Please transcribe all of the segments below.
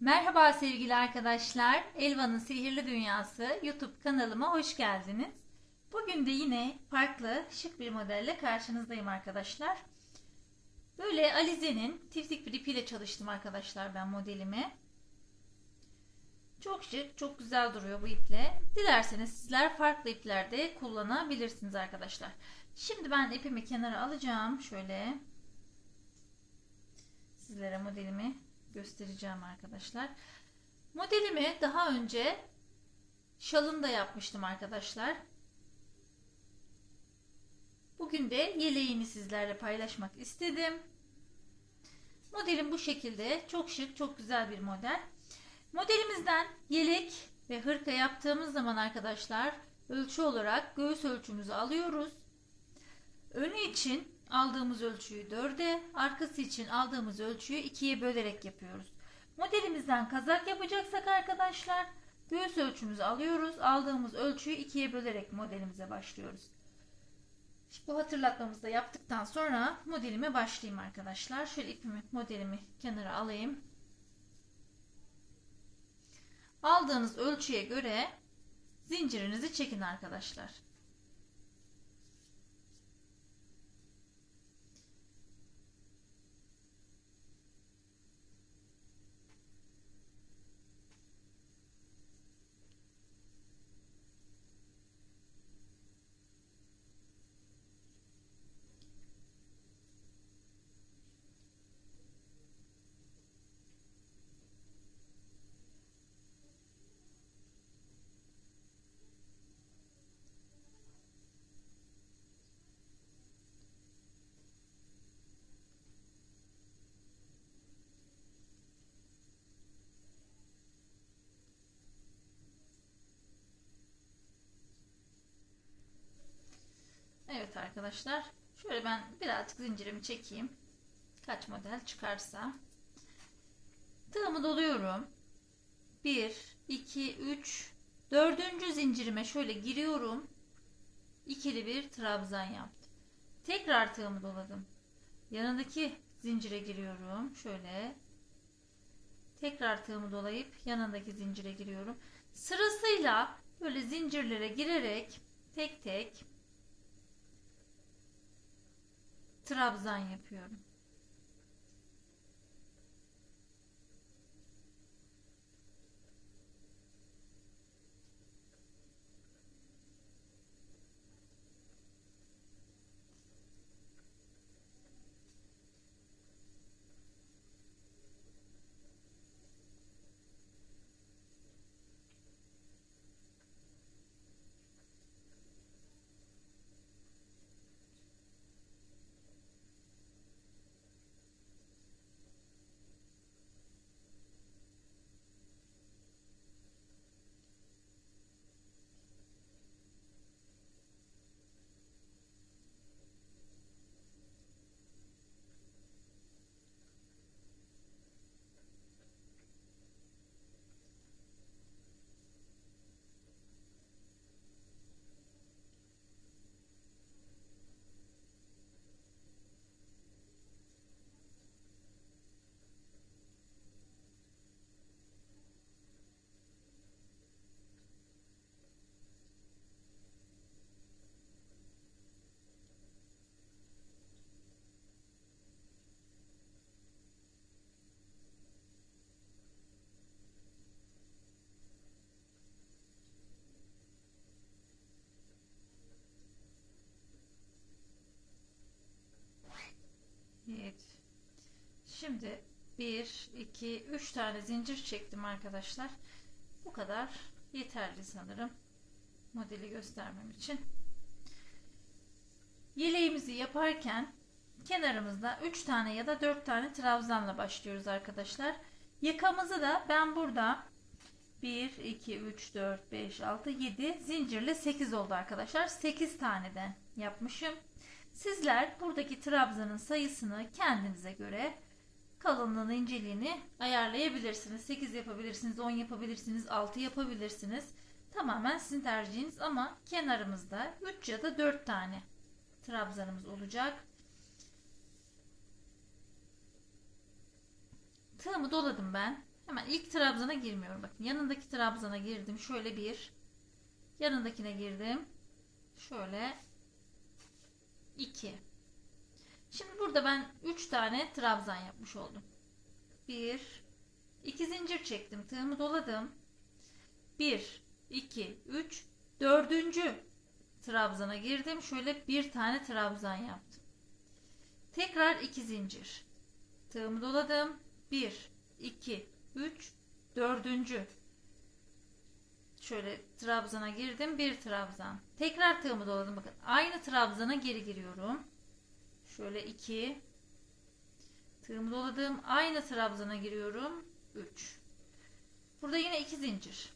Merhaba sevgili arkadaşlar. Elvan'ın Sihirli Dünyası YouTube kanalıma hoş geldiniz. Bugün de yine farklı şık bir modelle karşınızdayım arkadaşlar. Böyle Alize'nin tiftik bir ipiyle çalıştım arkadaşlar ben modelimi. Çok şık, çok güzel duruyor bu iple. Dilerseniz sizler farklı iplerde kullanabilirsiniz arkadaşlar. Şimdi ben ipimi kenara alacağım. Şöyle sizlere modelimi göstereceğim arkadaşlar. Modelimi daha önce şalında yapmıştım arkadaşlar. Bugün de yeleğini sizlerle paylaşmak istedim. Modelim bu şekilde. Çok şık, çok güzel bir model. Modelimizden yelek ve hırka yaptığımız zaman arkadaşlar ölçü olarak göğüs ölçümüzü alıyoruz. Önü için aldığımız ölçüyü 4'e, arkası için aldığımız ölçüyü 2'ye bölerek yapıyoruz. Modelimizden kazak yapacaksak arkadaşlar göğüs ölçümüzü alıyoruz. Aldığımız ölçüyü 2'ye bölerek modelimize başlıyoruz. Bu hatırlatmamızı da yaptıktan sonra modelime başlayayım arkadaşlar. Şöyle ipimi, modelimi kenara alayım. Aldığınız ölçüye göre zincirinizi çekin arkadaşlar. Evet arkadaşlar. Şöyle ben birazcık zincirimi çekeyim. Kaç model çıkarsa. Tığımı doluyorum. 1, 2, 3, dördüncü zincirime şöyle giriyorum. İkili bir trabzan yaptım. Tekrar tığımı doladım. Yanındaki zincire giriyorum. Şöyle. Tekrar tığımı dolayıp yanındaki zincire giriyorum. Sırasıyla böyle zincirlere girerek tek tek trabzan yapıyorum. Evet. Şimdi 1, 2, 3 tane zincir çektim arkadaşlar. Bu kadar yeterli sanırım. Modeli göstermem için. Yeleğimizi yaparken kenarımızda 3 tane ya da 4 tane trabzanla başlıyoruz arkadaşlar. Yakamızı da ben burada 1, 2, 3, 4, 5, 6, 7 zincirle 8 oldu arkadaşlar. 8 taneden yapmışım. Sizler buradaki trabzanın sayısını kendinize göre kalınlığını, inceliğini ayarlayabilirsiniz. 8 yapabilirsiniz, 10 yapabilirsiniz, 6 yapabilirsiniz. Tamamen sizin tercihiniz ama kenarımızda 3 ya da 4 tane trabzanımız olacak. Tığımı doladım ben. Hemen ilk trabzana girmiyorum. Bakın yanındaki trabzana girdim. Şöyle bir. Yanındakine girdim. Şöyle iki. Şimdi burada ben 3 tane trabzan yapmış oldum. 1 2 zincir çektim. Tığımı doladım. 1 2 3 dördüncü trabzana girdim. Şöyle bir tane trabzan yaptım. Tekrar 2 zincir. Tığımı doladım. 1 2 3 dördüncü şöyle trabzana girdim. Bir trabzan. Tekrar tığımı doladım. Bakın aynı trabzana geri giriyorum. Şöyle 2 tığımı doladım. Aynı trabzana giriyorum. 3 Burada yine 2 zincir.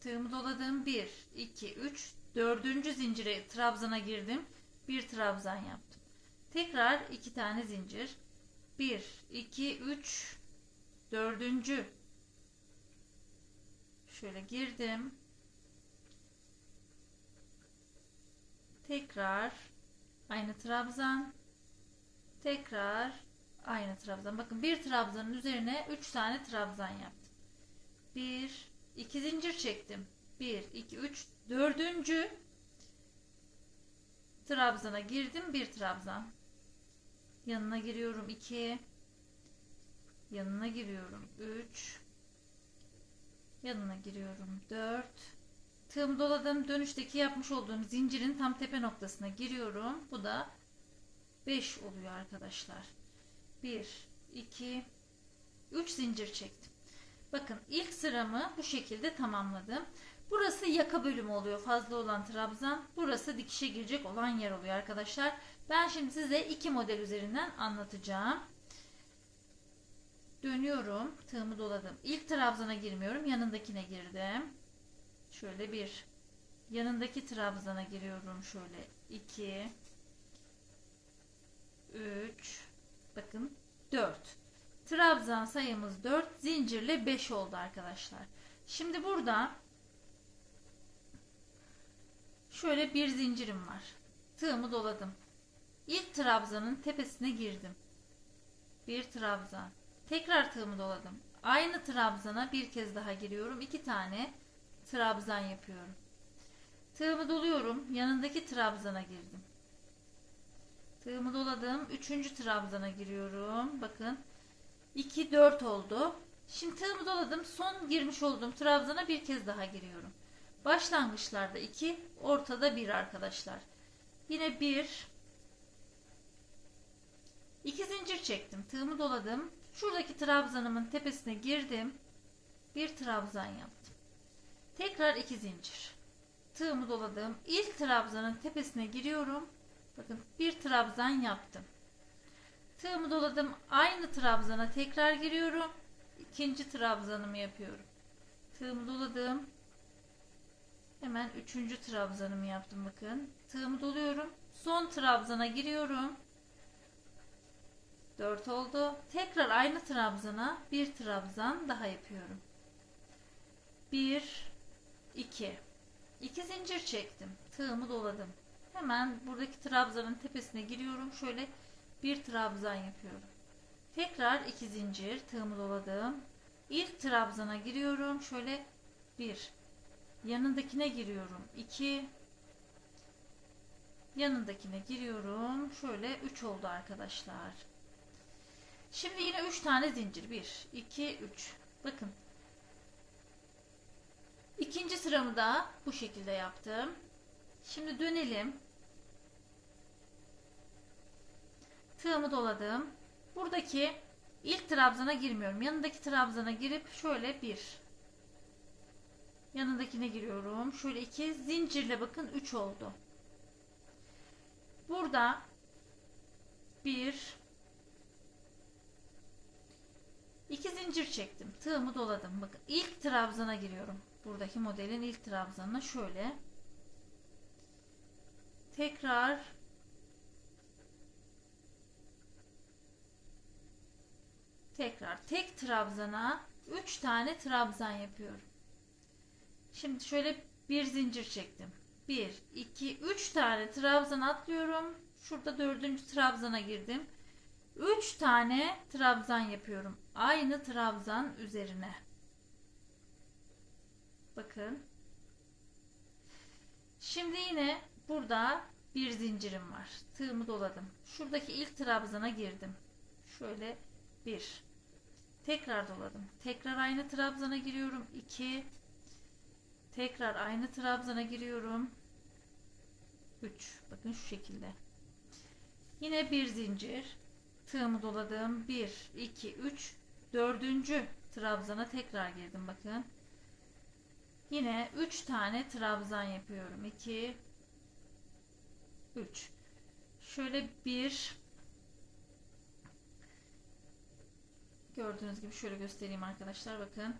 Tığımı doladım. 1 2 3 dördüncü zincire trabzana girdim. Bir trabzan yaptım. Tekrar 2 tane zincir. 1 2 3 dördüncü şöyle girdim. Tekrar aynı trabzan. Tekrar aynı trabzan. Bakın bir trabzanın üzerine 3 tane trabzan yaptım. 1 2 zincir çektim. 1 2 3 dördüncü trabzana girdim. Bir trabzan. Yanına giriyorum 2 yanına giriyorum 3 yanına giriyorum 4 tığım doladım dönüşteki yapmış olduğum zincirin tam tepe noktasına giriyorum bu da 5 oluyor arkadaşlar. 1 2 3 zincir çektim. Bakın ilk sıramı bu şekilde tamamladım. Burası yaka bölümü oluyor fazla olan trabzan. Burası dikişe girecek olan yer oluyor arkadaşlar. Ben şimdi size iki model üzerinden anlatacağım. Dönüyorum. Tığımı doladım. İlk trabzana girmiyorum. Yanındakine girdim. Şöyle bir. Yanındaki trabzana giriyorum. Şöyle 2 3 bakın 4 trabzan sayımız 4 zincirle 5 oldu arkadaşlar şimdi burada şöyle bir zincirim var tığımı doladım ilk trabzanın tepesine girdim bir trabzan Tekrar tığımı doladım. Aynı trabzana bir kez daha giriyorum. iki tane trabzan yapıyorum. Tığımı doluyorum. Yanındaki trabzana girdim. Tığımı doladım. Üçüncü trabzana giriyorum. Bakın. 2 4 oldu. Şimdi tığımı doladım. Son girmiş olduğum trabzana bir kez daha giriyorum. Başlangıçlarda 2, ortada 1 arkadaşlar. Yine 1 2 zincir çektim. Tığımı doladım. Şuradaki trabzanımın tepesine girdim. Bir trabzan yaptım. Tekrar iki zincir. Tığımı doladım. İlk trabzanın tepesine giriyorum. Bakın bir trabzan yaptım. Tığımı doladım. Aynı trabzana tekrar giriyorum. İkinci trabzanımı yapıyorum. Tığımı doladım. Hemen üçüncü trabzanımı yaptım bakın. Tığımı doluyorum. Son trabzana giriyorum. 4 oldu. Tekrar aynı trabzana bir trabzan daha yapıyorum. 1 2 2 zincir çektim. Tığımı doladım. Hemen buradaki trabzanın tepesine giriyorum. Şöyle bir trabzan yapıyorum. Tekrar 2 zincir tığımı doladım. İlk trabzana giriyorum. Şöyle 1 yanındakine giriyorum. 2 yanındakine giriyorum. Şöyle 3 oldu arkadaşlar. Şimdi yine 3 tane zincir. 1, 2, 3. Bakın. İkinci sıramı da bu şekilde yaptım. Şimdi dönelim. Tığımı doladım. Buradaki ilk trabzana girmiyorum. Yanındaki trabzana girip şöyle bir. Yanındakine giriyorum. Şöyle iki zincirle bakın 3 oldu. Burada bir 2 zincir çektim. Tığımı doladım. Bakın ilk trabzana giriyorum. Buradaki modelin ilk trabzanına şöyle. Tekrar tekrar tek trabzana 3 tane trabzan yapıyorum. Şimdi şöyle bir zincir çektim. 1 2 3 tane trabzan atlıyorum. Şurada dördüncü trabzana girdim. 3 tane trabzan yapıyorum. Aynı trabzan üzerine. Bakın. Şimdi yine burada bir zincirim var. Tığımı doladım. Şuradaki ilk trabzana girdim. Şöyle bir. Tekrar doladım. Tekrar aynı trabzana giriyorum. 2 Tekrar aynı trabzana giriyorum. 3. Bakın şu şekilde. Yine bir zincir. Tığımı doladım. 1 2 3 dördüncü trabzana tekrar girdim bakın. Yine 3 tane trabzan yapıyorum. 2 3 Şöyle bir Gördüğünüz gibi şöyle göstereyim arkadaşlar bakın.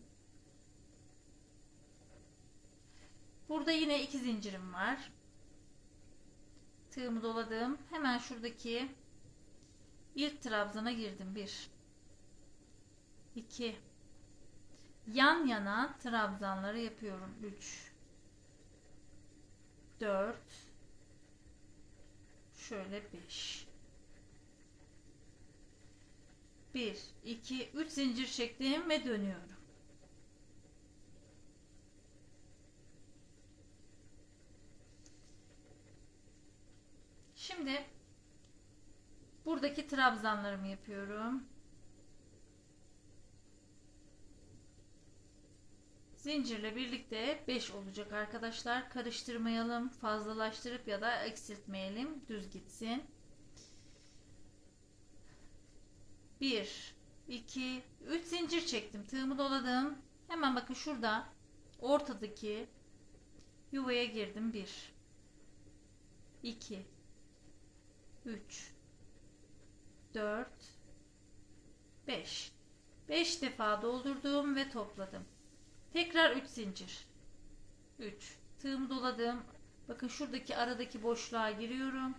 Burada yine iki zincirim var. Tığımı doladım. Hemen şuradaki ilk trabzana girdim. 1 2 Yan yana trabzanları yapıyorum. 3 4 Şöyle 5 1 2 3 zincir çektim ve dönüyorum. Şimdi buradaki trabzanlarımı yapıyorum. Zincirle birlikte 5 olacak arkadaşlar. Karıştırmayalım, fazlalaştırıp ya da eksiltmeyelim. Düz gitsin. 1 2 3 zincir çektim. Tığımı doladım. Hemen bakın şurada ortadaki yuvaya girdim. 1 2 3 4 5 5 defa doldurdum ve topladım. Tekrar 3 zincir. 3 tığımı doladım. Bakın şuradaki aradaki boşluğa giriyorum.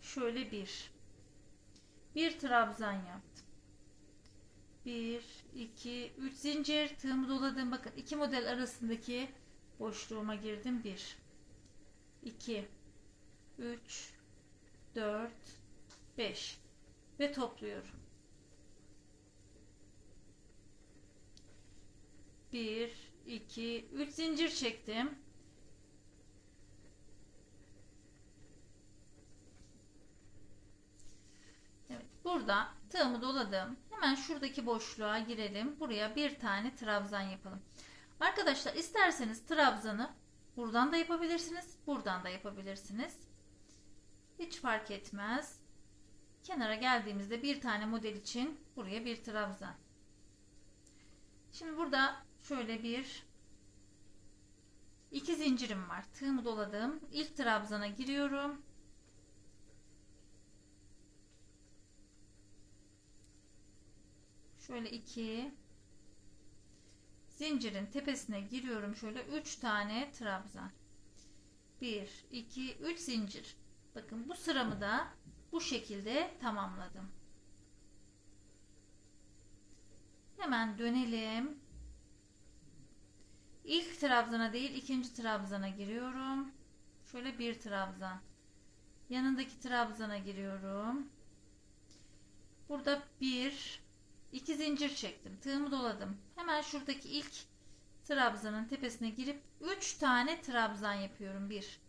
Şöyle bir. Bir trabzan yaptım. 1 2 3 zincir tığımı doladım. Bakın iki model arasındaki boşluğuma girdim. 1 2 3 4 5 ve topluyorum. 1 2 3 zincir çektim. Evet, burada tığımı doladım. Hemen şuradaki boşluğa girelim. Buraya bir tane trabzan yapalım. Arkadaşlar isterseniz trabzanı buradan da yapabilirsiniz, buradan da yapabilirsiniz. Hiç fark etmez. Kenara geldiğimizde bir tane model için buraya bir trabzan. Şimdi burada şöyle bir iki zincirim var. Tığımı doladım. İlk trabzana giriyorum. Şöyle iki zincirin tepesine giriyorum. Şöyle üç tane trabzan. Bir, iki, üç zincir. Bakın bu sıramı da bu şekilde tamamladım. Hemen dönelim. İlk trabzana değil ikinci trabzana giriyorum. Şöyle bir trabzan. Yanındaki trabzana giriyorum. Burada bir, iki zincir çektim. Tığımı doladım. Hemen şuradaki ilk trabzanın tepesine girip üç tane trabzan yapıyorum. Bir,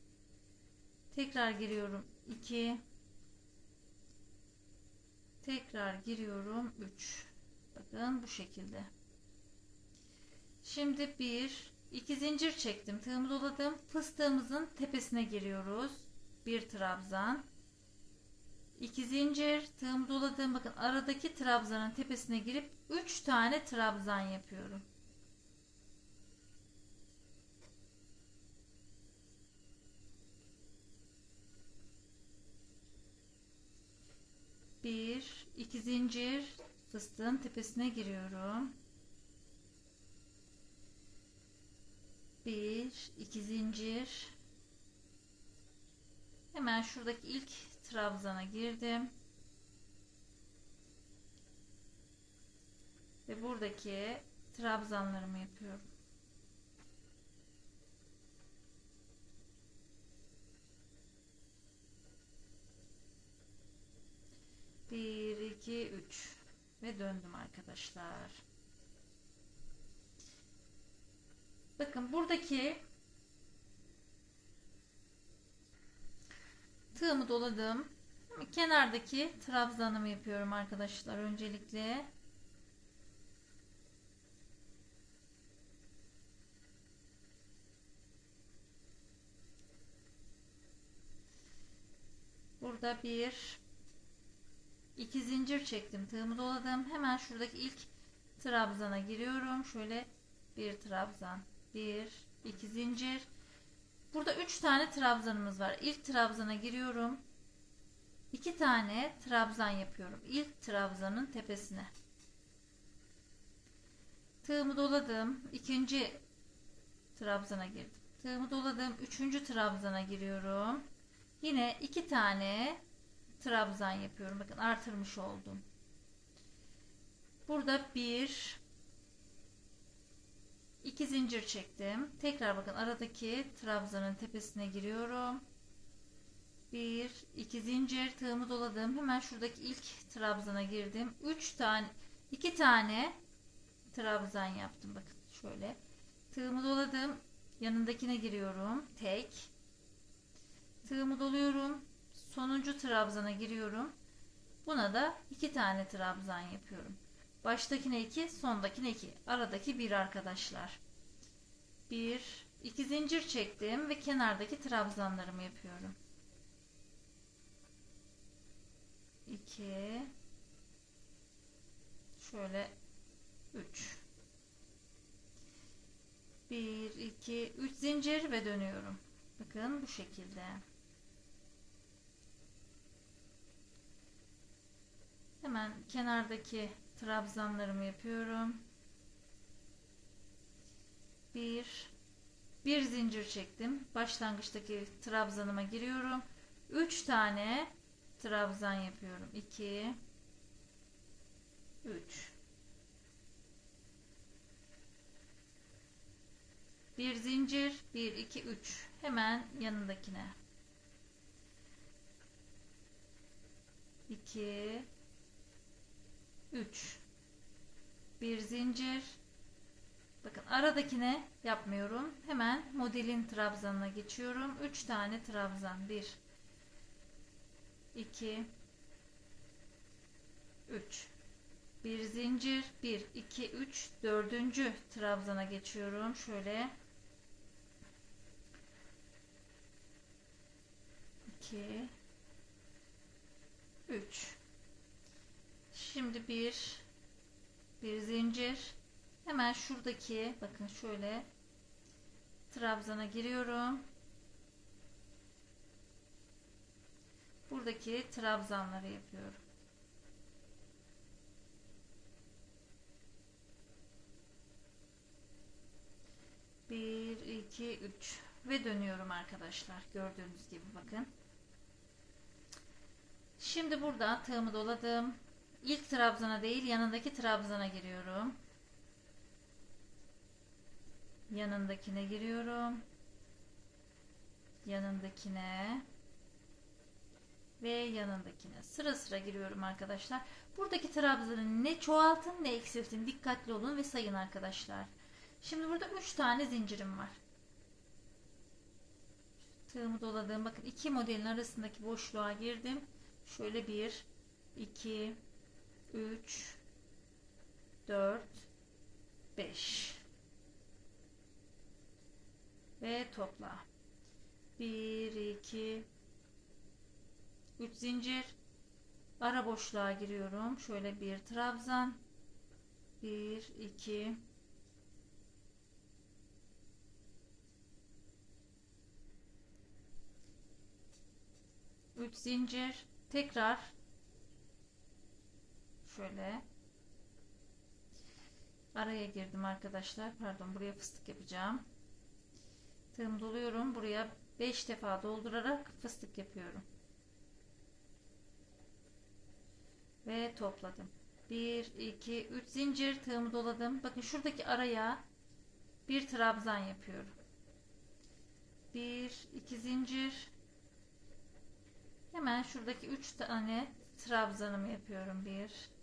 Tekrar giriyorum. 2 Tekrar giriyorum. 3 Bakın bu şekilde. Şimdi bir iki zincir çektim. Tığımı doladım. Fıstığımızın tepesine giriyoruz. Bir trabzan. 2 zincir. Tığımı doladım. Bakın aradaki trabzanın tepesine girip 3 tane trabzan yapıyorum. 1 2 zincir fıstığın tepesine giriyorum 1 2 zincir. Hemen şuradaki ilk trabzana girdim. Ve buradaki trabzanlarımı yapıyorum. 1 2 3 ve döndüm arkadaşlar. Bakın buradaki tığımı doladım. Kenardaki trabzanımı yapıyorum arkadaşlar öncelikle. Burada bir iki zincir çektim. Tığımı doladım. Hemen şuradaki ilk trabzana giriyorum. Şöyle bir trabzan. Bir, iki zincir. Burada üç tane trabzanımız var. İlk trabzana giriyorum. İki tane trabzan yapıyorum. İlk trabzanın tepesine. Tığımı doladım. İkinci trabzana girdim. Tığımı doladım. Üçüncü trabzana giriyorum. Yine iki tane trabzan yapıyorum. Bakın artırmış oldum. Burada bir iki zincir çektim. Tekrar bakın aradaki trabzanın tepesine giriyorum. Bir iki zincir tığımı doladım. Hemen şuradaki ilk trabzana girdim. Üç tane iki tane trabzan yaptım. Bakın şöyle. Tığımı doladım. Yanındakine giriyorum. Tek tığımı doluyorum. Sonuncu trabzana giriyorum. Buna da iki tane trabzan yapıyorum. Baştakine iki, sondakine iki. Aradaki bir arkadaşlar. Bir, iki zincir çektim ve kenardaki trabzanlarımı yapıyorum. İki, şöyle üç. Bir, iki, üç zincir ve dönüyorum. Bakın bu şekilde. Hemen kenardaki trabzanlarımı yapıyorum. Bir, bir zincir çektim. Başlangıçtaki trabzanıma giriyorum. Üç tane trabzan yapıyorum. İki, üç. Bir zincir, bir, iki, üç. Hemen yanındakine. İki, 3 bir zincir. Bakın aradakine yapmıyorum. Hemen modelin trabzanına geçiyorum. 3 tane trabzan. 1 2 3 bir zincir. 1 2 3 dördüncü trabzana geçiyorum. Şöyle. 2 3 Şimdi bir bir zincir hemen şuradaki bakın şöyle trabzana giriyorum. Buradaki trabzanları yapıyorum. Bir, iki, üç ve dönüyorum arkadaşlar. Gördüğünüz gibi bakın. Şimdi burada tığımı doladım. İlk trabzana değil yanındaki trabzana giriyorum. Yanındakine giriyorum. Yanındakine ve yanındakine sıra sıra giriyorum arkadaşlar. Buradaki trabzanı ne çoğaltın ne eksiltin. Dikkatli olun ve sayın arkadaşlar. Şimdi burada 3 tane zincirim var. Tığımı doladığım bakın iki modelin arasındaki boşluğa girdim. Şöyle bir, iki, 3 4 5 ve topla. 1 2 3 zincir. Ara boşluğa giriyorum. Şöyle bir trabzan. 1 2 3 zincir. Tekrar şöyle. Araya girdim arkadaşlar. Pardon buraya fıstık yapacağım. Tığım doluyorum. Buraya 5 defa doldurarak fıstık yapıyorum. Ve topladım. 1 2 3 zincir tığımı doladım. Bakın şuradaki araya bir trabzan yapıyorum. 1 2 zincir. Hemen şuradaki 3 tane trabzanımı yapıyorum. 1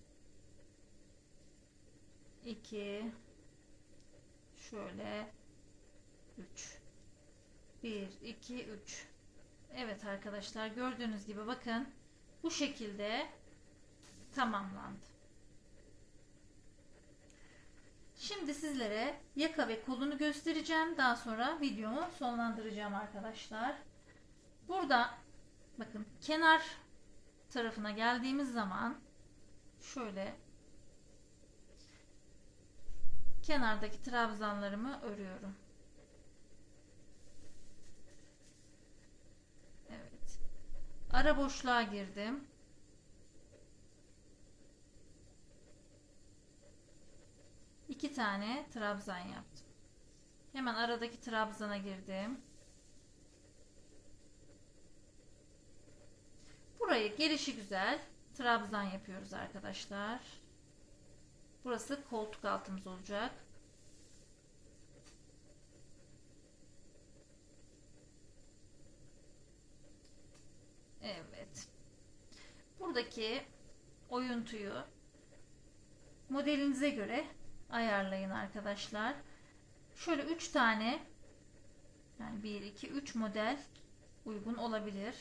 2 şöyle 3 1 2 3 Evet arkadaşlar gördüğünüz gibi bakın bu şekilde tamamlandı. Şimdi sizlere yaka ve kolunu göstereceğim. Daha sonra videomu sonlandıracağım arkadaşlar. Burada bakın kenar tarafına geldiğimiz zaman şöyle kenardaki trabzanlarımı örüyorum. Evet. Ara boşluğa girdim. İki tane trabzan yaptım. Hemen aradaki trabzana girdim. Burayı gelişi güzel trabzan yapıyoruz arkadaşlar. Burası koltuk altımız olacak. Evet. Buradaki oyuntuyu modelinize göre ayarlayın arkadaşlar. Şöyle 3 tane yani 1 2 3 model uygun olabilir.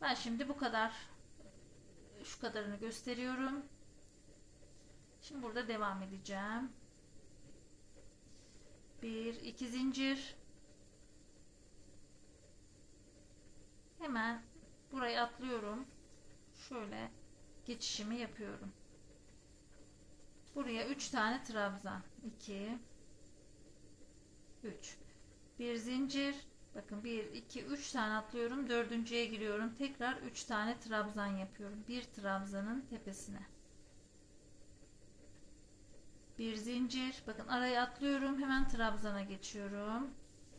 Ben şimdi bu kadar şu kadarını gösteriyorum. Şimdi burada devam edeceğim. 1 2 zincir hemen burayı atlıyorum. Şöyle geçişimi yapıyorum. Buraya 3 tane trabzan. 2 3 bir zincir bakın 1 2 3 tane atlıyorum dördüncüye giriyorum. Tekrar 3 tane trabzan yapıyorum. Bir trabzanın tepesine. Bir zincir. Bakın araya atlıyorum hemen trabzana geçiyorum.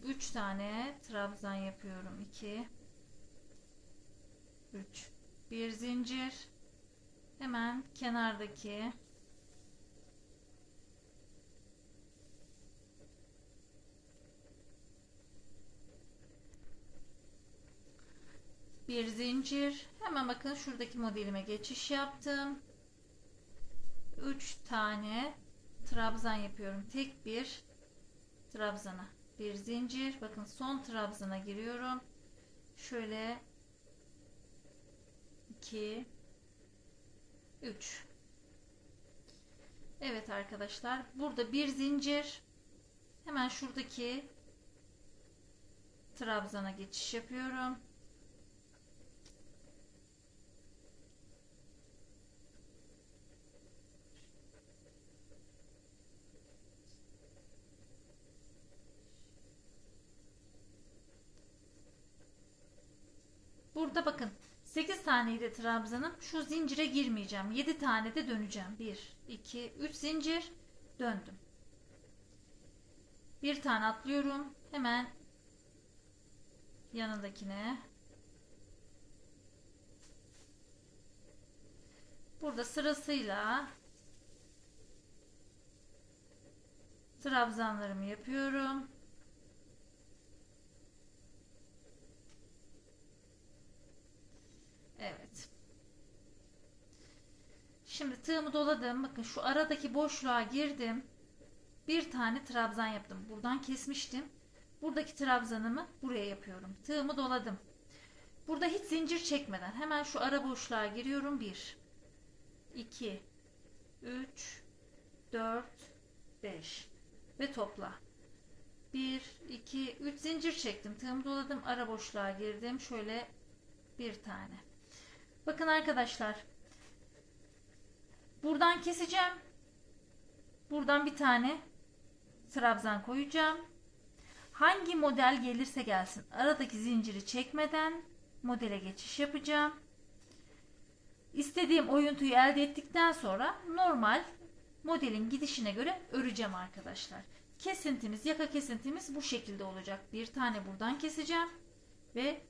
3 tane trabzan yapıyorum. 2 3 bir zincir. Hemen kenardaki bir zincir. Hemen bakın şuradaki modelime geçiş yaptım. 3 tane trabzan yapıyorum. Tek bir trabzana. Bir zincir. Bakın son trabzana giriyorum. Şöyle 2 3 Evet arkadaşlar burada bir zincir. Hemen şuradaki trabzana geçiş yapıyorum Burada bakın 8 taneydi trabzanım. Şu zincire girmeyeceğim. 7 tane de döneceğim. 1, 2, 3 zincir döndüm. Bir tane atlıyorum. Hemen yanındakine. Burada sırasıyla trabzanlarımı yapıyorum. Evet. Şimdi tığımı doladım. Bakın şu aradaki boşluğa girdim. Bir tane trabzan yaptım. Buradan kesmiştim. Buradaki trabzanımı buraya yapıyorum. Tığımı doladım. Burada hiç zincir çekmeden hemen şu ara boşluğa giriyorum. 1 2 3 4 5 ve topla. 1 2 3 zincir çektim. Tığımı doladım. Ara boşluğa girdim. Şöyle bir tane. Bakın arkadaşlar. Buradan keseceğim. Buradan bir tane trabzan koyacağım. Hangi model gelirse gelsin aradaki zinciri çekmeden modele geçiş yapacağım. İstediğim oyuntuyu elde ettikten sonra normal modelin gidişine göre öreceğim arkadaşlar. Kesintimiz, yaka kesintimiz bu şekilde olacak. Bir tane buradan keseceğim ve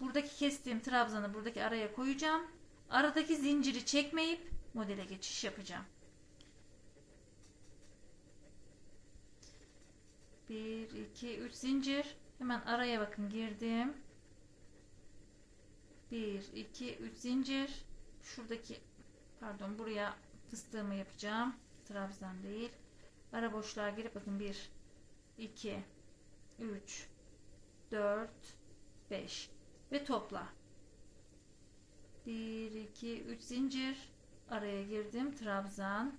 buradaki kestiğim trabzanı buradaki araya koyacağım. Aradaki zinciri çekmeyip modele geçiş yapacağım. 1 2 3 zincir hemen araya bakın girdim 1 2 3 zincir. Şuradaki pardon buraya fıstığımı yapacağım. Trabzan değil. Ara boşluğa girip bakın 1 2 3 4 5 ve topla. 1 2 3 zincir. Araya girdim. Trabzan.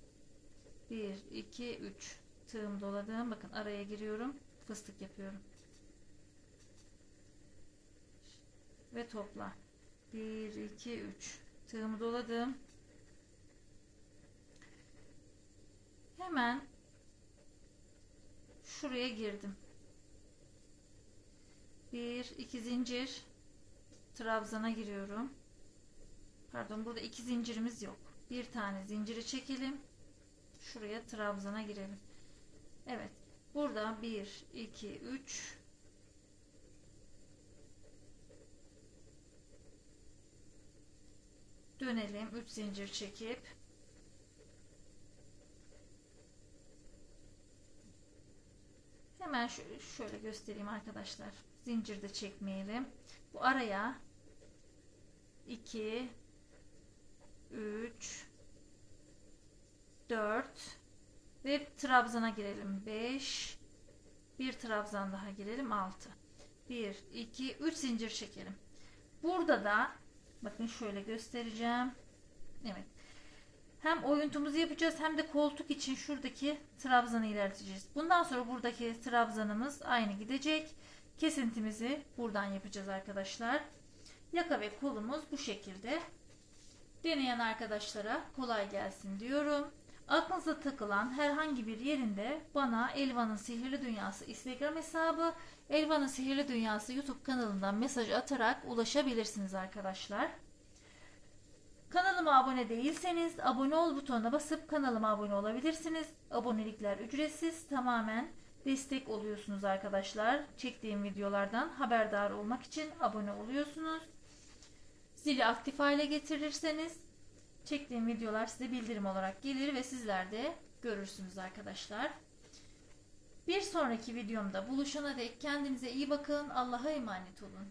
1 2 3 tığım doladım. Bakın araya giriyorum. Fıstık yapıyorum. Ve topla. 1 2 3 tığımı doladım. Hemen şuraya girdim. 1 2 zincir trabzana giriyorum. Pardon burada iki zincirimiz yok. Bir tane zinciri çekelim. Şuraya trabzana girelim. Evet. Burada 1 2 3 dönelim. 3 zincir çekip. Hemen şöyle göstereyim arkadaşlar. Zincir de çekmeyelim. Bu araya 2 3 4 ve trabzana girelim. 5 bir trabzan daha girelim. 6 1 2 3 zincir çekelim. Burada da bakın şöyle göstereceğim. Evet. Hem oyuntumuzu yapacağız hem de koltuk için şuradaki trabzanı ilerleteceğiz. Bundan sonra buradaki trabzanımız aynı gidecek. Kesintimizi buradan yapacağız arkadaşlar yaka ve kolumuz bu şekilde Deneyen arkadaşlara kolay gelsin diyorum. Aklınıza takılan herhangi bir yerinde bana Elvan'ın Sihirli Dünyası Instagram hesabı, Elvan'ın Sihirli Dünyası YouTube kanalından mesaj atarak ulaşabilirsiniz arkadaşlar. Kanalıma abone değilseniz abone ol butonuna basıp kanalıma abone olabilirsiniz. Abonelikler ücretsiz tamamen destek oluyorsunuz arkadaşlar. Çektiğim videolardan haberdar olmak için abone oluyorsunuz. Zili aktif hale getirirseniz çektiğim videolar size bildirim olarak gelir ve sizler de görürsünüz arkadaşlar. Bir sonraki videomda buluşana dek kendinize iyi bakın. Allah'a emanet olun.